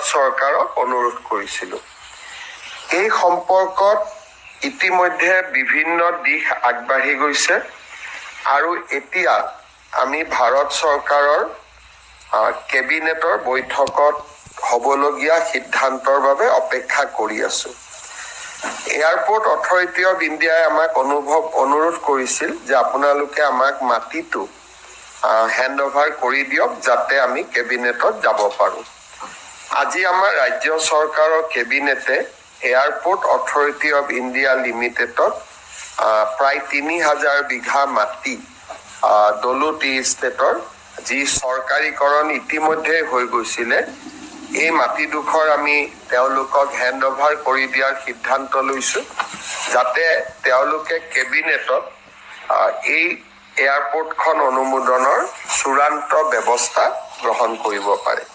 ভাৰত চৰকাৰক অনুৰোধ কৰিছিলোঁ। এই সম্পৰ্কত ইতিমধ্যে বিভিন্ন দিশ আগবাঢ়ি গৈছে আৰু এতিয়া আমি ভাৰত চৰকাৰৰ কেবিনেটৰ বৈঠকত হ'বলগীয়া সিদ্ধান্তৰ বাবে অপেক্ষা কৰি আছো। এয়াৰপৰ্ট অথৰিটি অফ ইণ্ডিয়াই আমাক অনুভৱ অনুৰোধ কৰিছিল যে আপোনালোকে আমাক মাটিটো হেণ্ড অভাৰ কৰি দিয়ক যাতে আমি কেবিনেটত যাব পাৰোঁ। আজি আমাৰ ৰাজ্য চৰকাৰৰ কেবিনেটে এয়াৰপৰ্ট অথৰিটি অফ ইণ্ডিয়া লিমিটেডত প্ৰায় তিনি হাজাৰ বিঘা মাটি টি ষ্টেটৰ যি চৰকাৰীকৰণ ইতিমধ্যে হৈ গৈছিলে, এই মাটিডোখৰ আমি তেওঁলোকক হেণ্ড অভাৰ কৰি দিয়াৰ সিদ্ধান্ত লৈছোঁ, যাতে তেওঁলোকে কেবিনেটত এই এয়াৰপৰ্টখন অনুমোদনৰ চূড়ান্ত ব্যৱস্থা গ্ৰহণ কৰিব পাৰে।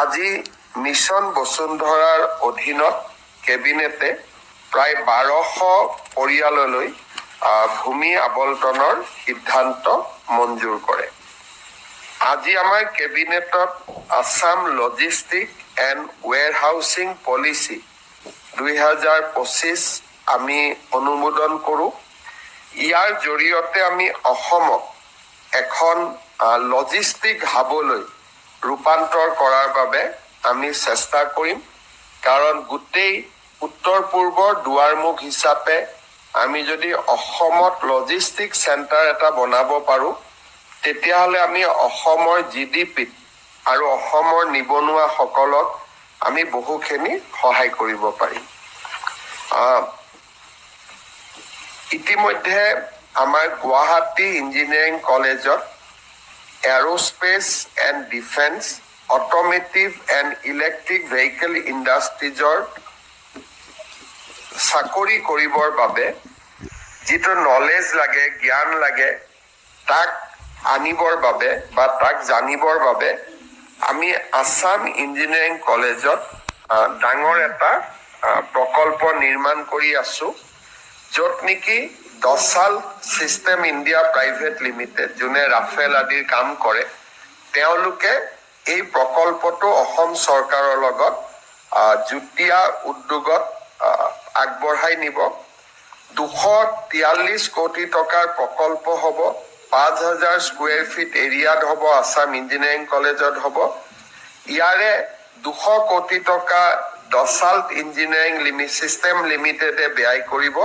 আজি মিছন বসুন্ধৰাৰ অধীনত কেবিনেটে প্ৰায় বাৰশ পৰিয়াললৈ ভূমি আবণ্টনৰ সিদ্ধান্ত মঞ্জুৰ কৰে। আজি আমাৰ কেবিনেটত Assam logistic and warehousing policy দুই হাজাৰ পঁচিছ আমি অনুমোদন কৰোঁ। ইয়াৰ জৰিয়তে আমি অসমক এখন লজিষ্টিক হাবলৈ ৰূপান্তৰ কৰাৰ বাবে আমি চেষ্টা কৰিম। কাৰণ গোটেই উত্তৰ পূৰ্বৰ দুৱাৰমুখ হিচাপে আমি যদি অসমত লজিষ্টিক চেণ্টাৰ এটা বনাব পাৰোঁ তেতিয়াহ'লে আমি অসমৰ জি ডি পিত আৰু অসমৰ নিবনুৱাসকলক আমি বহুখিনি সহায় কৰিব পাৰিম। ইতিমধ্যে আমাৰ গুৱাহাটী ইঞ্জিনিয়াৰিং কলেজত aerospace and defence automotive and electric vehicle ইণ্ডাষ্ট্ৰিজৰ চাকৰি কৰিবৰ বাবে যিটো নলেজ লাগে, জ্ঞান লাগে, তাক আনিবৰ বাবে বা তাক জানিবৰ বাবে আমি আছাম ইঞ্জিনিয়াৰিং কলেজত ডাঙৰ এটা প্ৰকল্প নিৰ্মাণ কৰি আছো, য'ত নেকি Dassault systems India private limited যোনে ৰাফেল আদিৰ কাম কৰে তেওঁলোকে এই প্ৰকল্পটো অসম চৰকাৰৰ লগত যুটীয়া উদ্যোগত আগবঢ়াই নিব। দুশ তিয়াল্লিছ কোটি টকাৰ প্ৰকল্প হ'ব পাঁচ হাজাৰ স্কুৱেৰ ফিট এৰিয়াত হ'ব আছাম ইঞ্জিনিয়াৰিং কলেজত হ'ব। ইয়াৰে দুশ কোটি টকা দচাল্ট ইঞ্জিনিয়াৰিং লিমি ছিষ্টেম লিমিটেডে ব্যয় কৰিব।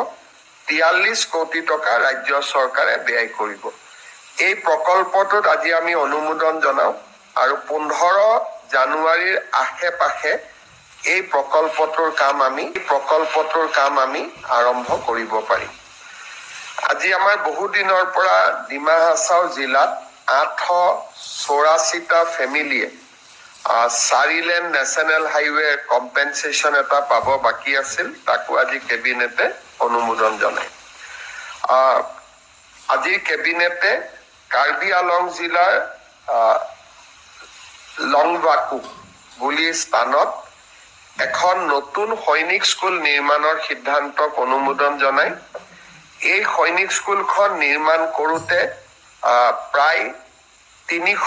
তিয়াল্লিছ কোটি টকা ৰাজ্য চৰকাৰে ব্যয় কৰিব। এই প্ৰকল্পটোত আজি আমি অনুমোদন জনাওঁ আৰু পোন্ধৰ জানুৱাৰীৰ আশে পাশে এই প্ৰকল্পটোৰ কাম আমি প্ৰকল্পটোৰ কাম আমি আৰম্ভ কৰিব পাৰিম। আজি আমাৰ বহুদিনৰ পৰা ডিমা হাছাও জিলাত আঠশ চৌৰাশীটা ফেমিলিয়ে চাৰি লেন নেশ্যনেল হাইৱে কম্পেনচেশ্যন এটা পাব বাকী আছিল, তাকো আজি কেবিনেটে অনুমোদন জনায়। আজিৰ কেবিনেটে কাৰ্বি আলং জিলাৰ লংবাকু বুলি স্থানত এখন নতুন সৈনিক স্কুল নিৰ্মাণৰ সিদ্ধান্তক অনুমোদন জনায়। এই সৈনিক স্কুলখন নিৰ্মাণ কৰোঁতে প্ৰায় তিনিশ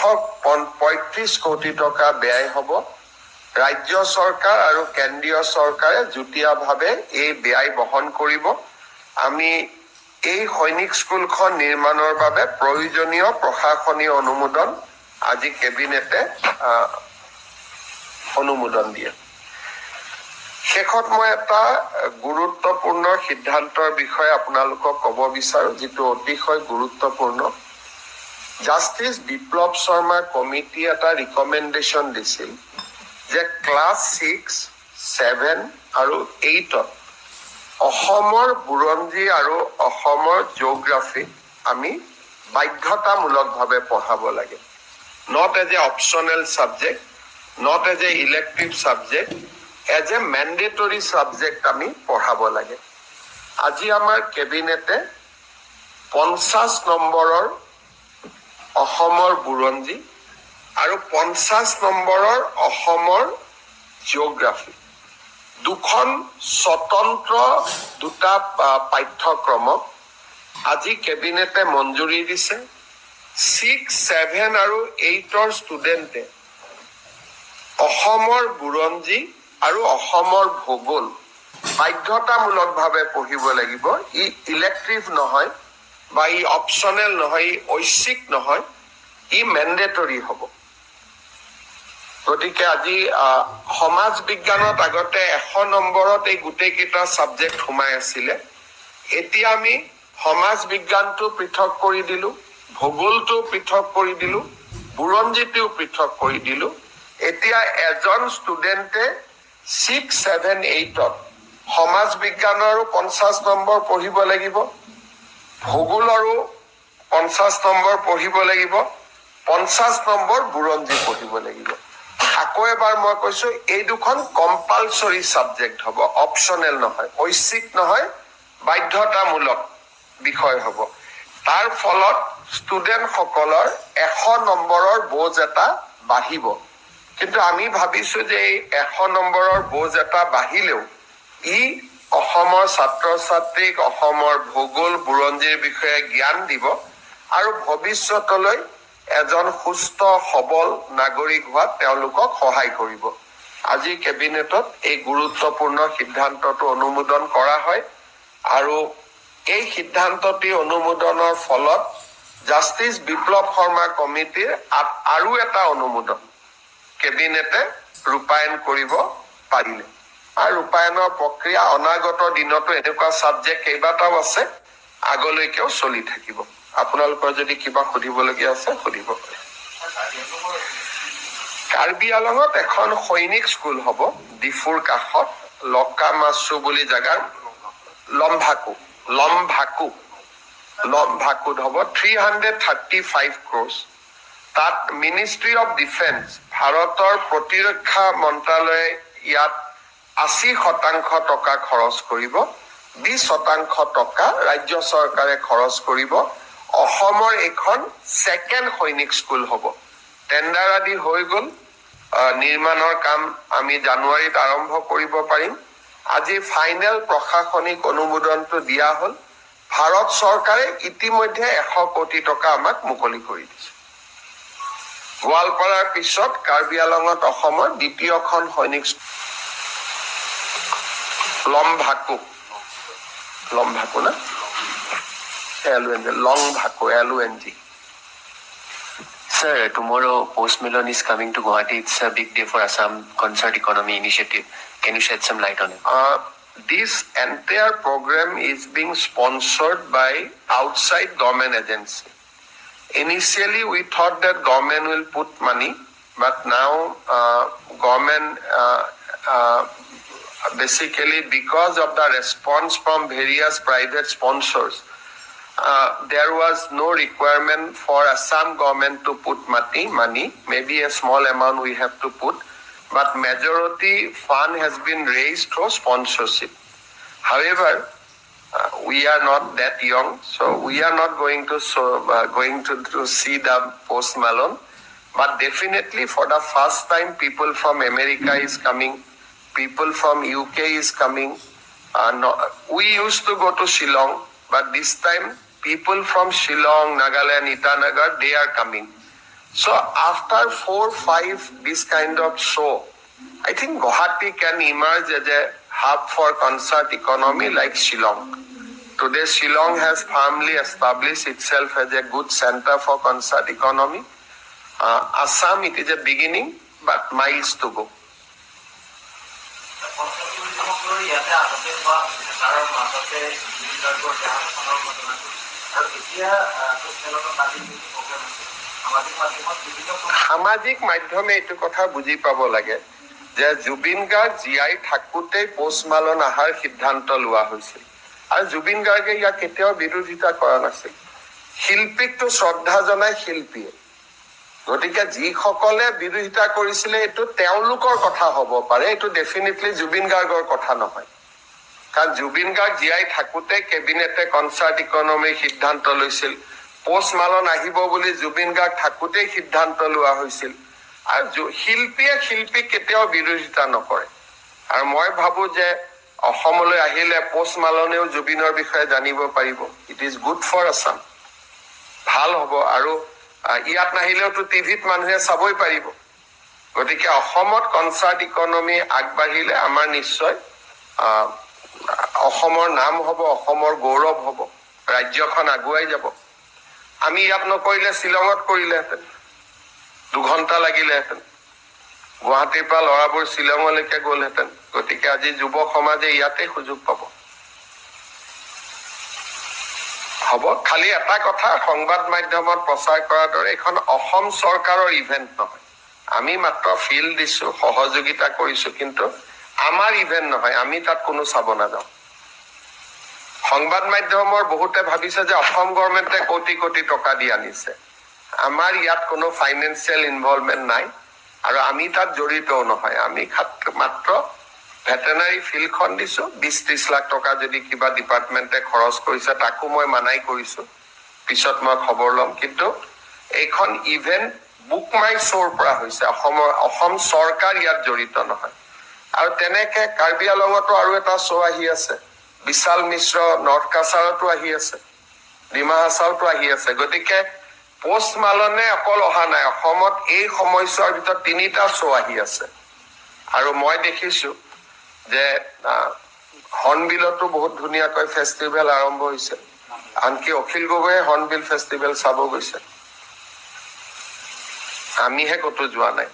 পঁয়ত্ৰিশ কোটি টকা ব্যয় হ'ব। ৰাজ্য চৰকাৰ আৰু কেন্দ্ৰীয় চৰকাৰে যুটীয়াভাৱে এই ব্যয় বহন কৰিব। আমি এই সৈনিক স্কুলখন নিৰ্মাণৰ বাবে প্ৰয়োজনীয় প্ৰশাসনীয় অনুমোদন আজি কেবিনেটে অনুমোদন দিয়ে। শেষত মই এটা গুৰুত্বপূৰ্ণ সিদ্ধান্তৰ বিষয়ে আপোনালোকক ক'ব বিচাৰো, যিটো অতিশয় গুৰুত্বপূৰ্ণ। জাষ্টিছ বিপ্লৱ শৰ্মা কমিটি এটা ৰিকমেণ্ডেশ্যন দিছিল। যে ক্লাছ ছিক্স, ছেভেন আৰু এইটত অসমৰ বুৰঞ্জী আৰু অসমৰ জিঅ'গ্ৰাফী আমি বাধ্যতামূলকভাৱে পঢ়াব লাগে। Not as a optional subject not as a elective subject as a mandatory subject আমি পঢ়াব লাগে। আজি আমাৰ কেবিনেটে পঞ্চাছ নম্বৰৰ অসমৰ বুৰঞ্জী আৰু পঞ্চাছ নম্বৰৰ অসমৰ জিঅ'গ্ৰাফী দুখন স্বতন্ত্ৰ দুটা পাঠ্যক্ৰমক আজি কেবিনেটে মঞ্জুৰি দিছে। ছিক্স ছেভেন আৰু এইটৰ ষ্টুডেণ্টে অসমৰ বুৰঞ্জী আৰু অসমৰ ভূগোল বাধ্যতামূলকভাৱে পঢ়িব লাগিব। ই ইলেক্টিভ নহয় বা ই অপচনেল নহয় ই ঐচ্ছিক নহয় ই মেণ্ডেটৰী হ'ব। গতিকে আজি সমাজ বিজ্ঞানত আগতে এশ নম্বৰত এই গোটেইকেইটা ছাবজেক্ট সোমাই আছিলে। এতিয়া আমি সমাজ বিজ্ঞানটো পৃথক কৰি দিলো ভূগোলটো পৃথক কৰি দিলো বুৰঞ্জীটোও পৃথক কৰি দিলো। এতিয়া এজন ষ্টুডেণ্টে ছিক্স ছেভেন এইটত সমাজ বিজ্ঞানৰো পঞ্চাছ নম্বৰ পঢ়িব লাগিব ভূগোলৰো পঞ্চাছ নম্বৰ পঢ়িব লাগিব পঞ্চাছ নম্বৰ বুৰঞ্জী পঢ়িব লাগিব। আকৌ এবাৰ মই কৈছো এই দুখন কম্পালচৰি ছাবজেক্ট হ'ব অপচনেল নহয় ঐচ্ছিক নহয় বাধ্যতামূলক বিষয় হ'ব। তাৰ ফলত ষ্টুডেণ্টসকলৰ এশ নম্বৰৰ বোজ এটা বাঢ়িব। কিন্তু আমি ভাবিছো যে এই এশ নম্বৰৰ বোজ এটা বাঢ়িলেও ই অসমৰ ছাত্ৰ ছাত্ৰীক অসমৰ ভূগোল বুৰঞ্জীৰ বিষয়ে জ্ঞান দিব আৰু ভৱিষ্যতলৈ এজন সুস্থ সবল নাগৰিক হোৱাত তেওঁলোকক সহায় কৰিব। আজি কেবিনেটত এই গুৰুত্বপূৰ্ণ সিদ্ধান্তটো অনুমোদন কৰা হয় আৰু এই সিদ্ধান্তটি অনুমোদনৰ ফলত জাষ্টিছ বিপ্লৱ শৰ্মা কমিটিৰ আৰু এটা অনুমোদন কেবিনেটে ৰূপায়ণ কৰিব পাৰিলে। আৰু ৰূপায়ণৰ প্ৰক্ৰিয়া অনাগত দিনতো এনেকুৱা ছাবজেক্ট কেইবাটাও আছে আগলৈকেও চলি থাকিব। আপোনালোকৰ যদি কিবা সুধিবলগীয়া আছে সুধিব পাৰে। কাৰ্বি আলঙত এখন সৈনিক স্কুল হ'ব ডিফুৰ কাষত লকা মাছু বুলি জেগাৰ লম্ভাকু লম্ভাকু লম্ভাকুত হ'ব three hundred thirty five crore তাত মিনিষ্ট্ৰী অফ ডিফেন্স ভাৰতৰ প্ৰতিৰক্ষা মন্ত্ৰালয়ে ইয়াত আশী শতাংশ টকা খৰচ কৰিব বিশ শতাংশ টকা ৰাজ্য চৰকাৰে খৰচ কৰিব। অসমৰ এইখন ছেকেণ্ড সৈনিক স্কুল হ'ব। টেণ্ডাৰ আদি হৈ গ'ল। নিৰ্মাণৰ কাম আমি জানুৱাৰীত আৰম্ভ কৰিব পাৰিম। আজি ফাইনেল প্ৰশাসনিক অনুমোদনটো দিয়া হ'ল। ভাৰত চৰকাৰে ইতিমধ্যে এশ কোটি টকা আমাক মুকলি কৰি দিছে। গোৱালপাৰাৰ পিছত কাৰ্বি আলঙত অসমৰ দ্বিতীয়খন সৈনিক। লম্ভাকু। লম্ভাকু না? LONG, Long Bhako, LONG. Sir, tomorrow Post Milan is coming to Guwahati. It's a big day for Assam Concert Economy Initiative. Can you shed some light on it? Uh, this entire program is being sponsored by outside government agency. Initially, we thought that government will put money, but now uh, government uh, uh, basically because of the response from various private sponsors, uh, there was no requirement for Assam government to put money, money. Maybe a small amount we have to put, but majority fund has been raised through sponsorship. However, uh, we are not that young, so we are not going to so uh, going to, to see the post Malone. But definitely, for the first time, people from America is coming, people from UK is coming. Uh, no, we used to go to Shillong, but this time people from Shillong, Nagaland, Itanagar, they are coming. So after four, five this kind of show, I think Guwahati can emerge as a hub for concert economy like Shillong. Today, Shillong has firmly established itself as a good center for concert economy. Uh, Assam, it is a beginning, but miles to go. পঞ্চমী ইয়াতে আগতে হোৱা তাৰ মাজতে সামাজিক মাধ্যমে এইটো কথা বুজি পাব লাগে যে জুবিন গাৰ্গ জীয়াই থাকোতেই পষ্টমালন অহাৰ সিদ্ধান্ত লোৱা হৈছিল। আৰু জুবিন গাৰ্গে ইয়াক কেতিয়াও বিৰোধিতা কৰা নাছিল। শিল্পীকটো শ্ৰদ্ধা জনাই শিল্পীয়ে। গতিকে যিসকলে বিৰোধিতা কৰিছিলে, এইটো তেওঁলোকৰ কথা হ'ব পাৰে, এইটো ডেফিনেটলি জুবিন গাৰ্গৰ কথা নহয়। কাৰণ জুবিন গাৰ্গ জীয়াই থাকোতে কেবিনেটে কনচাৰ্ট ইকনমিৰ সিদ্ধান্ত লৈছিল। পষ্ট মালন আহিব বুলি জুবিন গাৰ্গ থাকোতেই সিদ্ধান্ত লোৱা হৈছিল। আৰু শিল্পীয়ে শিল্পীক কেতিয়াও বিৰোধিতা নকৰে। আৰু মই ভাবো যে অসমলৈ আহিলে পষ্ট মালনেও জুবিনৰ বিষয়ে জানিব পাৰিব। It is good for Assam ভাল হ'ব আৰু ইয়াত নাহিলেওতো টিভিত মানুহে চাবই পাৰিব। গতিকে অসমত কনচাৰ্ট ইকনমি আগবাঢ়িলে আমাৰ নিশ্চয় অসমৰ নাম হ'ব অসমৰ গৌৰৱ হ'ব ৰাজ্যখন আগুৱাই যাব। আমি ইয়াত নকৰিলে শ্বিলঙত কৰিলেহেঁতেন। দুঘন্টা লাগিলেহেঁতেন। গুৱাহাটীৰ পৰা ল'ৰাবোৰ শ্বিলঙলৈকে গ'লহেঁতেন। গতিকে আজি যুৱ সমাজে ইয়াতে সুযোগ পাব। হ'ব খালি এটা কথা সংবাদ মাধ্যমত প্ৰচাৰ কৰাৰ দৰে এইখন অসম চৰকাৰৰ ইভেণ্ট নহয়। আমি মাত্ৰ ফিল্ড দিছো সহযোগিতা কৰিছো কিন্তু আমাৰ ইভেণ্ট নহয়, আমি তাত কোনো চাব নাযাওঁ। সংবাদ মাধ্যমৰ বহুতে ভাবিছে যে অসম গভৰ্ণমেণ্টে কোটি কোটি টকা দি আনিছে। আমাৰ ইয়াত কোনো ফাইনেন্সিয়েল ইনভলভমেণ্ট নাই আৰু আমি তাত জড়িতও নহয়। আমি মাত্ৰ ভেটেনাৰী ফিল্ডখন দিছো। বিশ ত্ৰিশ লাখ টকা যদি কিবা ডিপাৰ্টমেণ্টে খৰচ কৰিছে, তাকো মই মানাই কৰিছো। পিছত মই খবৰ ল'ম। কিন্তু এইখন ইভেণ্ট বুক মাই শ্ব'ৰ পৰা হৈছে। অসমৰ অসম চৰকাৰ ইয়াত জড়িত নহয়। আৰু তেনেকে কাৰ্বি আলঙতো আৰু এটা শ্ব' আহি আছে। বিশাল মিশ্ৰ নৰ্থ কাছাৰতো আহি আছে। ডিমা হাছাওতো আহি আছে। গতিকে পষ্ট মালনে অকল অহা নাই। অসমত এই সময়ছোৱাৰ ভিতৰত তিনিটা শ্ব' আহি আছে। আৰু মই দেখিছো যে হৰ্ণবিলতো বহুত ধুনীয়াকৈ ফেষ্টিভেল আৰম্ভ হৈছে। আনকি অখিল গগৈয়ে হৰ্ণবিল ফেষ্টিভেল চাব গৈছে। আমিহে ক'তো যোৱা নাই।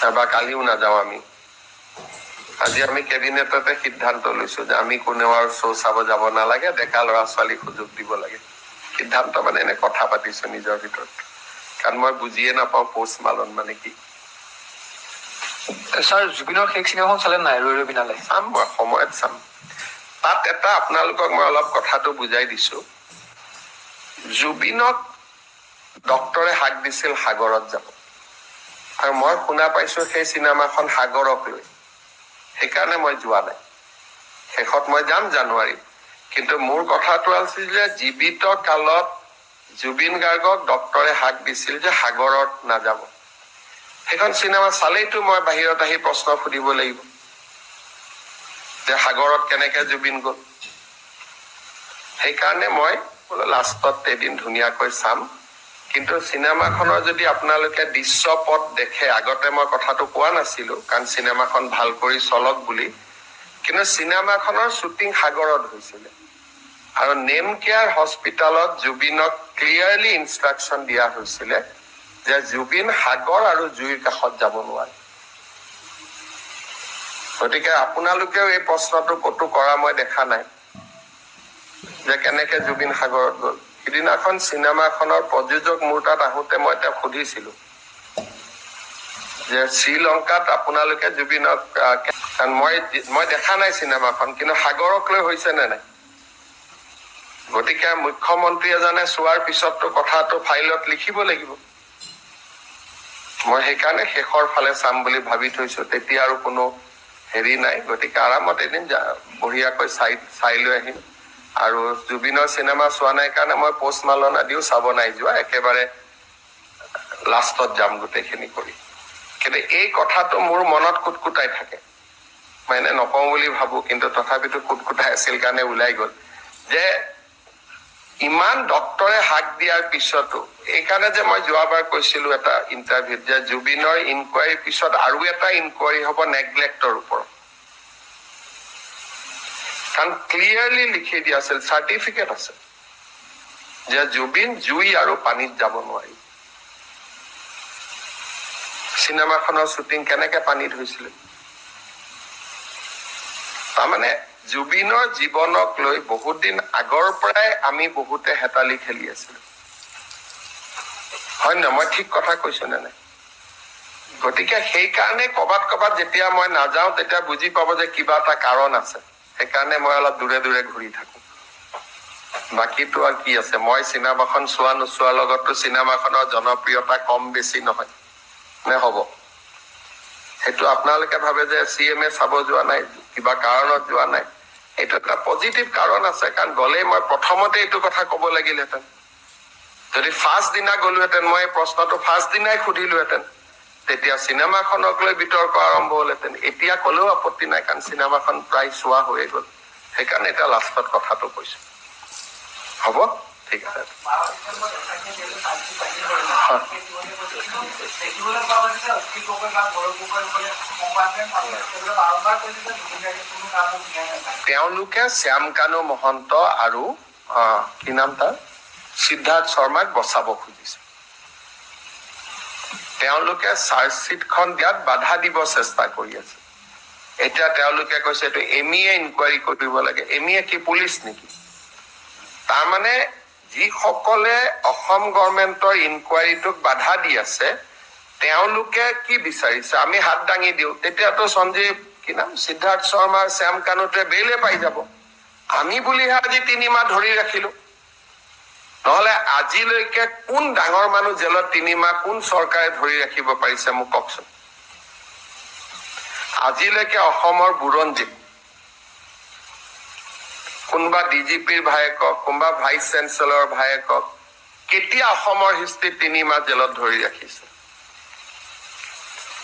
এবাৰ কালিও নাযাওঁ আমি আজি আমি কেবিনেটতে সিদ্ধান্ত লৈছো যে আমি কোনেও আৰু শ্ব' চাব যাব নালাগে ডেকা ল'ৰা ছোৱালীক সুযোগ দিব লাগে সিদ্ধান্ত মানে এনে কথা পাতিছো নিজৰ ভিতৰত কাৰণ মই বুজিয়ে নাপাওঁ পৌষ মালন মানে কি ছাৰ জুবিনৰ শেষ চিনেমাখন চালে নাই ৰৈ চাম মই সময়ত চাম তাত এটা আপোনালোকক মই অলপ কথাটো বুজাই দিছো জুবিনক ডক্তৰে হাক দিছিল সাগৰত যাব আৰু মই শুনা পাইছো সেই চিনেমাখন সাগৰক লৈ। সেইকাৰণে মই যোৱা নাই। শেষত মই যাম জানুৱাৰীত। কিন্তু মোৰ কথাটো আছিল যে জীৱিত কালত জুবিন গাৰ্গক ডক্তৰে হাক দিছিল যে সাগৰত নাযাব। সেইখন চিনেমা চালেইতো মই বাহিৰত আহি প্ৰশ্ন সুধিব লাগিব। যে সাগৰত কেনেকে জুবিন গ'ল? সেইকাৰণে মই লাষ্টত এদিন ধুনীয়াকৈ চাম। কিন্তু চিনেমাখনৰ যদি আপোনালোকে দৃশ্যপট দেখে আগতে মই কথাটো কোৱা নাছিলো কাৰণ চিনেমাখন ভাল কৰি চলক বুলি কিন্তু চিনেমাখনৰ শ্বুটিং সাগৰত হৈছিলে। আৰু নেম কেয়াৰ হস্পিটেলত জুবিনক ক্লিয়াৰলি ইনষ্ট্ৰাকশ্যন দিয়া হৈছিলে যে জুবিন সাগৰ আৰু জুইৰ কাষত যাব নোৱাৰে। গতিকে আপোনালোকেও এই প্ৰশ্নটো ক'তো কৰা মই দেখা নাই যে কেনেকে জুবিন সাগৰত গ'ল। সিদিনাখন চিনেমাখনৰ প্ৰযোজক মোৰ তাত আহোতে মই তেওঁক সুধিছিলো যে শ্ৰীলংকাত আপোনালোকে জুবিনক মই মই দেখা নাই চিনেমাখন কিন্তু সাগৰক লৈ হৈছে নে নাই? গতিকে মুখ্যমন্ত্ৰী এজনে চোৱাৰ পিছততো কথাটো ফাইলত লিখিব লাগিব। মই সেইকাৰণে শেষৰ ফালে চাম বুলি ভাবি থৈছো। তেতিয়া আৰু কোনো হেৰি নাই। গতিকে আৰামত এদিন বঢ়িয়াকৈ চাই চাই লৈ আহিম। আৰু জুবিনৰ চিনেমা চোৱা নাই কাৰণে মই পষ্ট মালন আদিও চাব নাই যোৱা, একেবাৰে লাষ্টত যাম গোটেইখিনি কৰি। কিন্তু এই কথাটো মোৰ মনত কুটকুটাই থাকে। মই এনে নকওঁ বুলি ভাবো, কিন্তু তথাপিতো কুটকুটাই আছিল কাৰণে ওলাই গ'ল। যে ইমান ডক্তৰে হাক দিয়াৰ পিছতো, এইকাৰণে যে মই যোৱাবাৰ কৈছিলো এটা ইণ্টাৰভিউত যে জুবিনৰ ইনকুৱাৰীৰ পিছত আৰু এটা ইনকুৱাৰী হ'ব নেগলেক্টৰ ওপৰত। কাৰণ ক্লিয়াৰলি লিখি দিয়া আছিল চাৰ্টিফিকেট আছে। যে জুবিন জুই আৰু পানীত যাব নোৱাৰি। চিনেমাখনৰ শ্বুটিং কেনেকে পানীত হৈছিলে? তাৰমানে জুবিনৰ জীৱনক লৈ বহুত দিন আগৰ পৰাই আমি বহুতে হেতালি খেলি আছিলো। হয় নহয়? মই ঠিক কথা কৈছো নে নাই? গতিকে সেইকাৰণে কৰবাত কৰবাত যেতিয়া মই নাযাওঁ তেতিয়া বুজি পাব যে কিবা এটা কাৰণ আছে। সেইকাৰণে মই অলপ দূৰে দূৰে ঘূৰি থাকো। বাকীটো আৰু কি আছে? মই চিনেমাখন চোৱা নোচোৱাৰ লগততো চিনেমাখনৰ জনপ্ৰিয়তা কম বেছি নহয়। নে হ'ব? সেইটো আপোনালোকে ভাবে যে চি এম এ চাব যোৱা নাই কিবা কাৰণত যোৱা নাই। এইটো এটা পজিটিভ কাৰণ আছে কাৰণ গ'লেই মই প্ৰথমতে এইটো কথা ক'ব লাগিলহেঁতেন। যদি ফাৰ্ষ্ট দিনা গলোহেঁতেন মই প্ৰশ্নটো ফাৰ্ষ্ট দিনাই সুধিলোহেঁতেন। তেতিয়া চিনেমাখনক লৈ বিতৰ্ক আৰম্ভ হলহেঁতেন এতিয়া ক'লেও আপত্তি নাই কাৰণ চিনেমাখন প্ৰায় চোৱা হৈয়ে গ'ল। সেইকাৰণে এতিয়া লাষ্টত কথাটো কৈছো। হ'ব? ঠিক আছে। তেওঁলোকে শ্যাম কানু মহন্ত আৰু কি নাম তাৰ? সিদ্ধাৰ্থ শৰ্মাক বচাব খুজিছে। তেওঁলোকে চাৰ্জশ্বিটখন দিয়াত বাধা দিব চেষ্টা কৰি আছে। এতিয়া তেওঁলোকে কৈছে, এইটো এমিয়ে ইনকুৱাৰী কৰিব লাগে। এমিয়ে কি, পুলিচ নেকি? তাৰমানে যিসকলে অসম গভৰ্ণমেণ্টৰ ইনকুৱাৰীটোক বাধা দি আছে, তেওঁলোকে কি বিচাৰিছে? আমি হাত দাঙি দিওঁ। তেতিয়াতো সঞ্জীৱ, কি নাম? সিদ্ধাৰ্থ শৰ্মা শ্যাম কানুতে বেইলে পাই যাব। আমি বুলিহে আজি তিনিমাহ ধৰি ৰাখিলো। নহলে আজিলৈকে কোন ডাঙৰ মানুহ জেলত তিনিমাহ কোন চৰকাৰে ধৰি ৰাখিব পাৰিছে মোক কওকচোন? আজিলৈকে অসমৰ বুৰঞ্জীত কোনোবা ডি জি পিৰ ভায়েকক কোনোবা ভাইচ চেঞ্চেলৰ ভায়েকক কেতিয়া অসমৰ হিষ্ট্ৰীত তিনিমাহ জেলত ধৰি ৰাখিছে?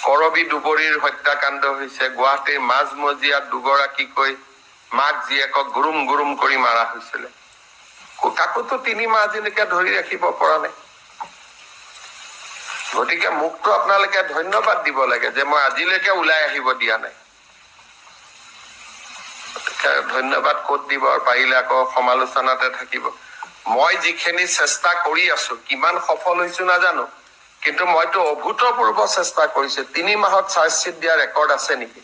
কৰবী দুবৰীৰ হত্যাকাণ্ড হৈছে গুৱাহাটীৰ মাজমজিয়াত দুগৰাকীকৈ মাক জীয়েকক গুৰুম গুৰুম কৰি মাৰা হৈছিলে। কাকোতো তিনিমাহ আজিলৈকে ধৰি ৰাখিব পৰা নাই। গতিকে মোকতো আপোনালোকে ধন্যবাদ দিব লাগে যে মই আজিলৈকে ওলাই আহিব দিয়া নাই। ধন্যবাদ ক'ত দিব পাৰিলে আকৌ সমালোচনাতে থাকিব। মই যিখিনি চেষ্টা কৰি আছো কিমান সফল হৈছো নাজানো কিন্তু মইতো অভূতপূৰ্ব চেষ্টা কৰিছো। তিনি মাহত চাৰ্জশ্বিট দিয়া ৰেকৰ্ড আছে নেকি?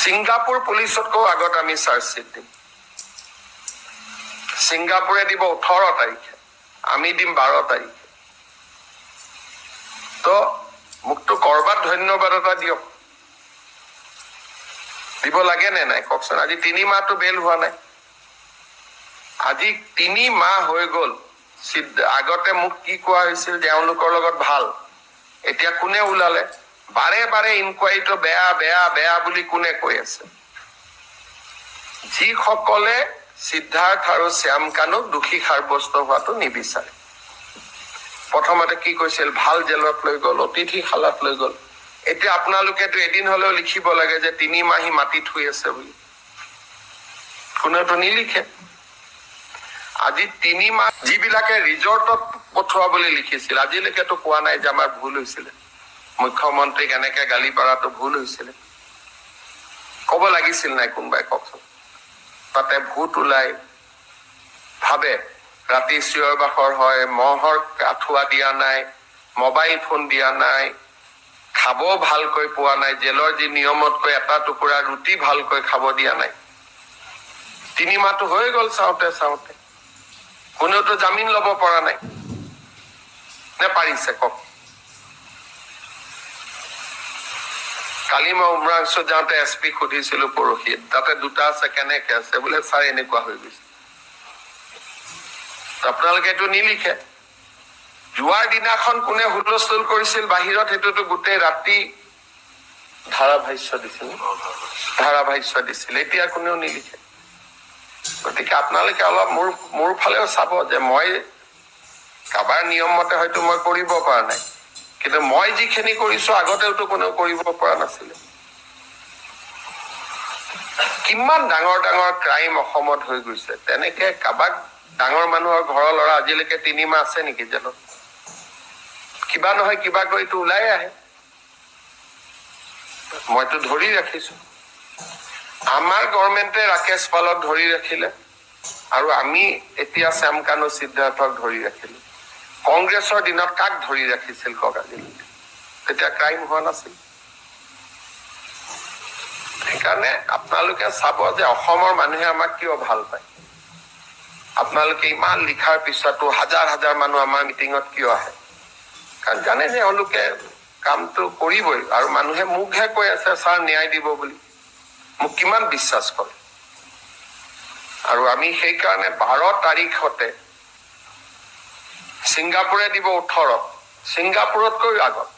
ছিংগাপুৰ পুলিচতকৈও আগত আমি চাৰ্জশ্বিট দিম। ছিংগাপুৰে দিব ওঠৰ তাৰিখে। আমি দিম বাৰ তাৰিখে। তো, মোকতো কৰবাত ধন্যবাদ এটা দিয়ক। দিব লাগে নে নাই? কওকচোন। আজি তিনি মাহটো বেল হোৱা নাই। আজি তিনি মাহ হৈ গল। আগতে মোক কি কোৱা হৈছিল তেওঁলোকৰ লগত ভালো। এতিয়া কোনে ওলালে? বাৰে বাৰে ইনকুৱাৰীটো বেয়া বেয়া বেয়া বুলি কোনে কৈ আছে? যিসকলে সিদ্ধাৰ্থ আৰু শ্যাম কানুক দোষী সাব্যস্ত হোৱাটো নিবিচাৰে। প্ৰথমতে কি কৈছিল, ভালো জেলত লৈ গল অতিথিশালাত লৈ গল। এতিয়া আপোনালোকেতো এদিন হলেও লিখিব লাগে যে তিনি মাহী মাটিত শুই আছে বুলি। কোনেওতো নিলিখে। আজি তিনি মাহ যিবিলাকে ৰিজৰ্টত পঠোৱা বুলি লিখিছিল, আজিলৈকেতো কোৱা নাই যে আমাৰ ভুল হৈছিলে। মুখ্যমন্ত্ৰীক এনেকে গালি পাৰাটো ভুল হৈছিলে। কব লাগিছিল নাই কোনোবাই, কওকচোন। তাতে ভূত ওলাই। ভাবে, ৰাতি চিঞৰ বাখৰ হয়, মহৰ আঁঠুৱা দিয়া নাই, মোবাইল ফোন দিয়া নাই, খাব ভালকৈ পোৱা নাই, জেলৰ যি নিয়মতকৈ এটা টুকুৰা ৰুটি ভালকৈ খাব দিয়া নাই। তিনি মাহটো হৈ গল চাওঁতে চাওঁতে। কোনেওতো জামিন লব পৰা নাই। নে পাৰিছে কওক? কালি মই উমৰাংচু যাওঁতে এছ পিক সুধিছিলো পৰহি তাতে দুটা আছে, কেনেকে আছে বোলে ছাৰ এনেকুৱা হৈ গৈছে। আপোনালোকে এইটো নিলিখে। যোৱাৰ দিনাখন কোনে হুলস্থুল কৰিছিল, বাহিৰত সেইটোতো গোটেই ৰাতি ধাৰাভাষ্য দিছিল। ধাৰাভাষ্য দিছিল, এতিয়া কোনেও নিলিখে। গতিকে আপোনালোকে অলপ মোৰ মোৰ ফালেও চাব যে মই কাবাৰ নিয়ম মতে হয়তো মই কৰিব পৰা নাই। কিন্তু মই যিখিনি কৰিছো আগতেওতো কোনেও কৰিব পৰা নাছিলে। কিমান ডাঙৰ ডাঙৰ ক্ৰাইম অসমত হৈ গৈছে। তেনেকে কাবাক ডাঙৰ মানুহৰ ঘৰৰ ল'ৰা আজিলৈকে তিনিমাহ আছে নেকি জেলত? কিবা নহয় কিবা কৰিতো ওলাই আহে। মইতো ধৰি ৰাখিছো। আমাৰ গভৰ্ণমেণ্টে ৰাকেশ পালক ধৰি ৰাখিলে। আৰু আমি এতিয়া শ্যাম কানু সিদ্ধাৰ্থক ধৰি ৰাখিলো। কংগ্ৰেছৰ দিনত কাক ধৰি ৰাখিছিল কওক তেতিয়া ক্ৰাইম হোৱা নাছিল। সেইকাৰণে আপোনালোকে চাব যে অসমৰ মানুহে আমাক কিয় ভাল পায়। আপোনালোকে ইমান লিখাৰ পিছতো হাজাৰ হাজাৰ মানুহ আমাৰ মিটিঙত কিয় আহে? কাৰণ জানে যে এওঁলোকে কামটো কৰিবই আৰু মানুহে মোকহে কৈ আছে ছাৰ ন্যায় দিব বুলি। মোক কিমান বিশ্বাস কৰে। আৰু আমি সেইকাৰণে বাৰ তাৰিখতে ছিংগাপুৰে দিব ওঠৰত ছিংগাপুৰতকৈ আগত।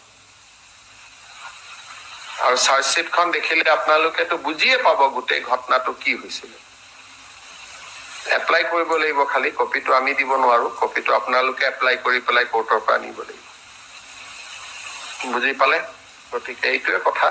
আৰু চাৰ্জশ্বিটখন দেখিলে আপোনালোকেতো বুজিয়ে পাব গোটেই ঘটনাটো কি হৈছিলে। এপ্লাই কৰিব লাগিব খালি কপিটো আমি দিব নোৱাৰো। কপিটো আপোনালোকে এপ্লাই কৰি পেলাই কোৰ্টৰ পৰা নিব লাগিব। বুজি পালে? গতিকে এইটোৱে কথা।